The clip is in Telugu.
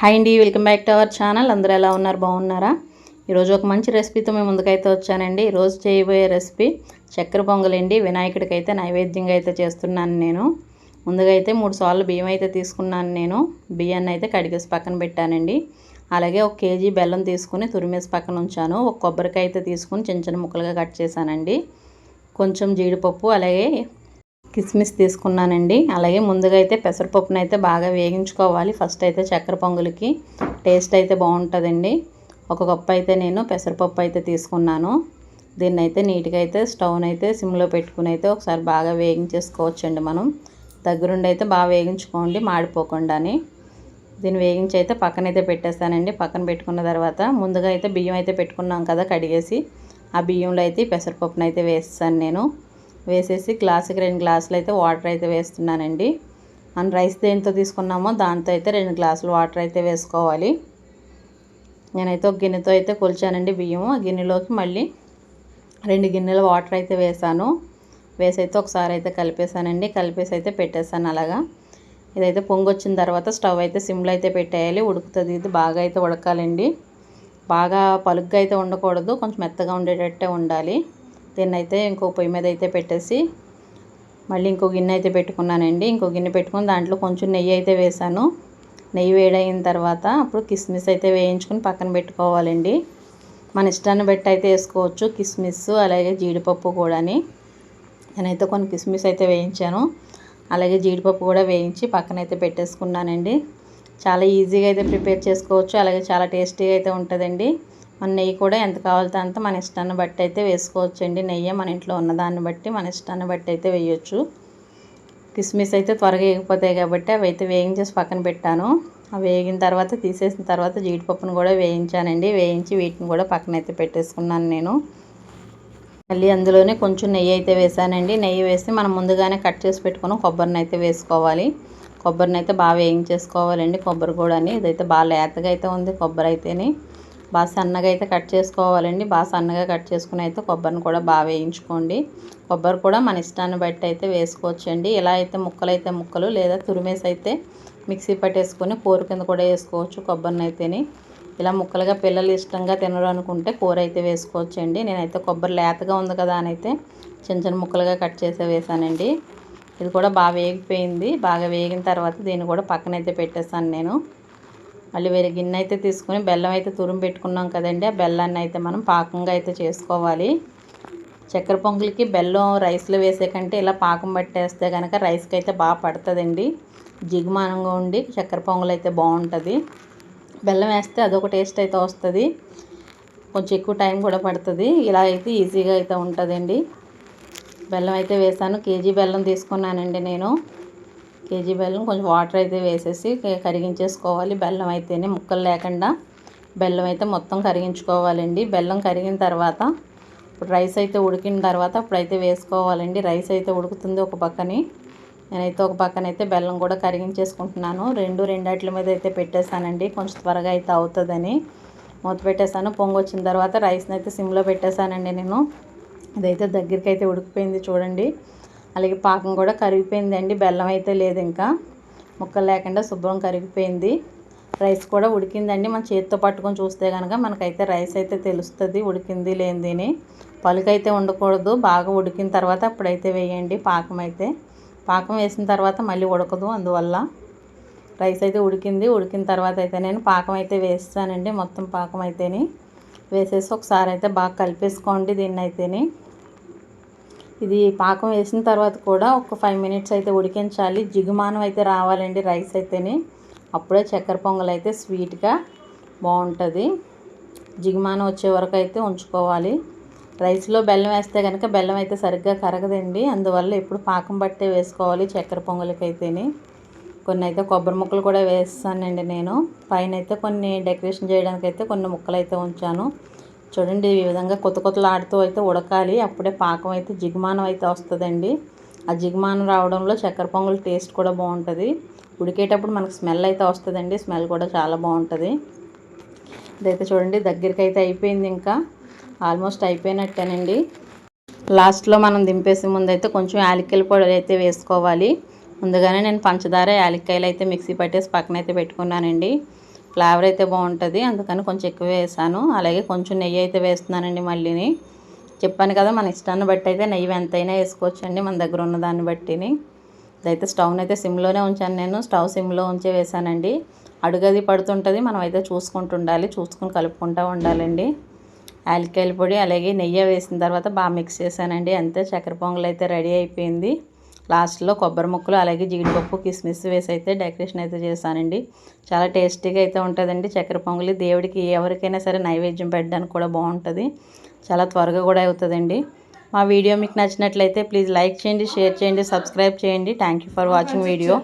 హాయ్ అండి welcome back to our channel అందరూ ఎలా ఉన్నారు? బాగున్నారా? ఈరోజు ఒక మంచి రెసిపీతో మేము ముందుకైతే వచ్చానండి. ఈరోజు చేయబోయే రెసిపీ చక్కెర పొంగలండి. వినాయకుడికి అయితే నైవేద్యంగా అయితే చేస్తున్నాను నేను. ముందుగా అయితే మూడు సార్లు బియ్యం అయితే తీసుకున్నాను నేను. బియ్యాన్ని అయితే కడిగేసి పక్కన పెట్టానండి. అలాగే ఒక కేజీ బెల్లం తీసుకుని తురిమేసి పక్కన ఉంచాను. ఒక కొబ్బరికాయ అయితే తీసుకుని చిన్న చిన్న ముక్కలుగా కట్ చేశానండి. కొంచెం జీడిపప్పు అలాగే కిస్మిస్ తీసుకున్నానండి. అలాగే ముందుగా అయితే పెసరపప్పును అయితే బాగా వేగించుకోవాలి. ఫస్ట్ అయితే చక్కెర పొంగులకి టేస్ట్ అయితే బాగుంటుందండి. ఒక కప్పు అయితే నేను పెసరపప్పు అయితే తీసుకున్నాను. దీన్ని అయితే నీట్గా అయితే స్టవ్ని అయితే సిమ్లో పెట్టుకుని అయితే ఒకసారి బాగా వేగించేసుకోవచ్చండి మనం. దగ్గరుండి అయితే బాగా వేగించుకోండి మాడిపోకుండాని. దీన్ని వేగించి అయితే పక్కనైతే పెట్టేస్తానండి. పక్కన పెట్టుకున్న తర్వాత ముందుగా అయితే బియ్యం అయితే పెట్టుకున్నాం కదా కడిగేసి ఆ బియ్యంలో అయితే పెసరపప్పును అయితే వేస్తాను నేను. వేసేసి గ్లాసుకి రెండు గ్లాసులు అయితే వాటర్ అయితే వేస్తున్నానండి. మనం రైస్ దేంతో తీసుకున్నామో దాంతో అయితే రెండు గ్లాసులు వాటర్ అయితే వేసుకోవాలి. నేనైతే ఒక గిన్నెతో అయితే కొలిచానండి బియ్యము. ఆ గిన్నెలోకి మళ్ళీ రెండు గిన్నెల వాటర్ అయితే వేసాను. వేసి అయితే ఒకసారి అయితే కలిపేసానండి. కలిపేసి అయితే పెట్టేసాను అలాగా. ఇదైతే పొంగొచ్చిన తర్వాత స్టవ్ అయితే సిమ్లో అయితే పెట్టేయాలి. ఉడుకుతుంది. ఇది బాగా అయితే ఉడకాలండి. బాగా పలుగ్గా అయితే ఉండకూడదు. కొంచెం మెత్తగా ఉండేటట్టే ఉండాలి. దీన్ని అయితే ఇంకో పొయ్యి మీద అయితే పెట్టేసి మళ్ళీ ఇంకో గిన్నె అయితే పెట్టుకున్నానండి. ఇంకో గిన్నె పెట్టుకుని దాంట్లో కొంచెం నెయ్యి అయితే వేసాను నెయ్యి వేడైన తర్వాత అప్పుడు కిస్మిస్ అయితే వేయించుకుని పక్కన పెట్టుకోవాలండి. మన ఇష్టాన్ని బట్టి అయితే వేసుకోవచ్చు. కిస్మిస్ అలాగే జీడిపప్పు కూడాని. నేనైతే కొన్ని కిస్మిస్ అయితే వేయించాను. అలాగే జీడిపప్పు కూడా వేయించి పక్కన అయితే పెట్టేసుకున్నానండి. చాలా ఈజీగా అయితే ప్రిపేర్ చేసుకోవచ్చు. అలాగే చాలా టేస్టీగా అయితే ఉంటుందండి. మన నెయ్యి కూడా ఎంత కావాలితే అంత మన ఇష్టాన్ని బట్టి అయితే వేసుకోవచ్చండి. నెయ్యి మన ఇంట్లో ఉన్నదాన్ని బట్టి మన ఇష్టాన్ని బట్టి అయితే వేయచ్చు. కిస్మిస్ అయితే త్వరగా వేగిపోతాయి కాబట్టి అవి అయితే వేయించేసి పక్కన పెట్టాను. అవి వేగిన తర్వాత తీసేసిన తర్వాత జీడిపప్పును కూడా వేయించానండి. వేయించి వీటిని కూడా పక్కన అయితే పెట్టేసుకున్నాను నేను. మళ్ళీ అందులోనే కొంచెం నెయ్యి అయితే వేసానండి. నెయ్యి వేసి మనం ముందుగానే కట్ చేసి పెట్టుకుని కొబ్బరిని అయితే వేసుకోవాలి. కొబ్బరిని అయితే బాగా వేయించేసుకోవాలండి. కొబ్బరి కూడా ఇదైతే బాగా లేతగా అయితే ఉంది. కొబ్బరి అయితేని. బాగా సన్నగా అయితే కట్ చేసుకోవాలండి. బాగా సన్నగా కట్ చేసుకుని అయితే కొబ్బరిని కూడా బాగా వేయించుకోండి. కొబ్బరి కూడా మన ఇష్టాన్ని బట్టి అయితే వేసుకోవచ్చండి. ఇలా అయితే ముక్కలు అయితే ముక్కలు లేదా తురిమేసి అయితే మిక్సీ పట్టేసుకొని కూర కింద కూడా వేసుకోవచ్చు కొబ్బరిని అయితేని. ఇలా ముక్కలుగా పిల్లలు ఇష్టంగా తినరు అనుకుంటే కూర అయితే వేసుకోవచ్చండి. నేనైతే కొబ్బరి లేతగా ఉంది కదా అని అయితే చిన్న చిన్న ముక్కలుగా కట్ చేసే వేసానండి. ఇది కూడా బాగా వేగిపోయింది. బాగా వేగిన తర్వాత దీన్ని కూడా పక్కనైతే పెట్టేస్తాను నేను. మళ్ళీ వేరే గిన్నె అయితే తీసుకుని బెల్లం అయితే తురుము పెట్టుకున్నాం కదండి. ఆ బెల్లాన్ని అయితే మనం పాకంగా అయితే చేసుకోవాలి. చక్కెర పొంగులకి బెల్లం రైస్లో వేసే కంటే ఇలా పాకం పట్టేస్తే కనుక రైస్కి అయితే బాగా పడుతుందండి. జిగుమానంగా ఉండి చక్కెర పొంగులు అయితే బాగుంటుంది. బెల్లం వేస్తే అదొక టేస్ట్ అయితే వస్తుంది. కొంచెం ఎక్కువ టైం కూడా పడుతుంది. ఇలా అయితే ఈజీగా అయితే ఉంటుందండి. బెల్లం అయితే వేసాను. కేజీ బెల్లం తీసుకున్నానండి నేను. కేజీ బెల్లం కొంచెం వాటర్ అయితే వేసేసి కరిగించేసుకోవాలి. బెల్లం అయితేనే ముక్కలు లేకుండా బెల్లం అయితే మొత్తం కరిగించుకోవాలండి. బెల్లం కరిగిన తర్వాత ఇప్పుడు రైస్ అయితే ఉడికిన తర్వాత అప్పుడైతే వేసుకోవాలండి. రైస్ అయితే ఉడుకుతుంది ఒక పక్కని. నేనైతే ఒక పక్కన అయితే బెల్లం కూడా కరిగించేసుకుంటున్నాను. రెండు రెండాట్ల మీద అయితే పెట్టేశానండి. కొంచెం త్వరగా అయితే అవుతుందని మూత పెట్టేశాను. పొంగు వచ్చిన తర్వాత రైస్ని అయితే సిమ్లో పెట్టేశానండి నేను. ఇదైతే దగ్గరికి అయితే ఉడికిపోయింది చూడండి. అలాగే పాకం కూడా కరిగిపోయిందండి. బెల్లం అయితే లేదు ఇంకా. ముక్కలు లేకుండా శుభ్రం కరిగిపోయింది. రైస్ కూడా ఉడికిందండి. మన చేతితో పట్టుకొని చూస్తే కనుక మనకైతే రైస్ అయితే తెలుస్తుంది ఉడికింది లేనిది పలుకైతే ఉండకూడదు బాగా ఉడికిన తర్వాత అప్పుడైతే వేయండి పాకం అయితే. పాకం వేసిన తర్వాత మళ్ళీ ఉడకదు అందువల్ల రైస్ అయితే ఉడికింది. ఉడికిన తర్వాత అయితే నేను పాకం అయితే వేస్తానండి మొత్తం పాకం అయితేని. వేసేసి ఒకసారి అయితే బాగా కలిపేసుకోండి దీన్ని అయితేని ఇది పాకం వేసిన తర్వాత కూడా ఒక ఫైవ్ మినిట్స్ అయితే ఉడికించాలి. జిగుమానం అయితే రావాలండి రైస్ అయితేనే. అప్పుడే చక్కెర పొంగల్ అయితే స్వీట్గా బాగుంటుంది. జిగుమానం వచ్చే వరకు అయితే ఉంచుకోవాలి. రైస్లో బెల్లం వేస్తే కనుక బెల్లం అయితే సరిగ్గా కరగదండి. అందువల్ల ఎప్పుడు పాకం బట్టే వేసుకోవాలి చక్కెర పొంగలికి కొన్ని అయితే కొబ్బరి ముక్కలు కూడా వేస్తానండి నేను. పైన అయితే కొన్ని డెకరేషన్ చేయడానికి అయితే కొన్ని ముక్కలు అయితే ఉంచాను. చూడండి ఈ విధంగా కొత్త కొత్తలు ఆడుతూ అయితే ఉడకాలి. అప్పుడే పాకం అయితే జిగుమానం అయితే వస్తుందండి. ఆ జిగుమానం రావడంలో చక్కెర పొంగల్ టేస్ట్ కూడా బాగుంటుంది. ఉడికేటప్పుడు మనకు స్మెల్ అయితే వస్తుందండి. స్మెల్ కూడా చాలా బాగుంటుంది. ఇదైతే చూడండి దగ్గరికి అయితే అయిపోయింది ఇంకా. ఆల్మోస్ట్ అయిపోయినట్టేనండి. లాస్ట్లో మనం దింపేసే ముందు అయితే కొంచెం యాలక్కాయలు పొడి అయితే వేసుకోవాలి. ముందుగానే నేను పంచదార యాలక్కాయలు అయితే మిక్సీ పట్టేసి పక్కన అయితే పెట్టుకున్నానండి. ఫ్లేవర్ అయితే బాగుంటుంది. అందుకని కొంచెం ఎక్కువ వేసాను. అలాగే కొంచెం నెయ్యి అయితే వేస్తున్నానండి మళ్ళీని. చెప్పాను కదా మన ఇష్టాన్ని బట్టి అయితే నెయ్యి ఎంతైనా వేసుకోవచ్చండి మన దగ్గర ఉన్న దాన్ని బట్టిని. ఇదైతే స్టవ్ని అయితే సిమ్లోనే ఉంచాను నేను. స్టవ్ సిమ్లో ఉంచే వేసానండి. అడుగది పడుతుంటుంది. మనం అయితే చూసుకుంటూ ఉండాలి చూసుకుని కలుపుకుంటూ ఉండాలండి. యాలక్కాయల పొడి అలాగే నెయ్యి వేసిన తర్వాత బాగా మిక్స్ చేశానండి. అంతే చక్కెర పొంగల్ అయితే రెడీ అయిపోయింది. లాస్ట్లో కొబ్బరి ముక్కలు అలాగే జీడిపప్పు కిస్మిస్ వేసి అయితే డెకరేషన్ అయితే చేశానండి. చాలా టేస్టీగా అయితే ఉంటుందండి. చక్కెర పొంగలి దేవుడికి ఎవరికైనా సరే నైవేద్యం పెట్టడానికి కూడా బాగుంటుంది. చాలా త్వరగా కూడా అవుతుందండి. మా వీడియో మీకు నచ్చినట్లయితే ప్లీజ్ లైక్ చేయండి షేర్ చేయండి సబ్స్క్రైబ్ చేయండి. Thank you for watching video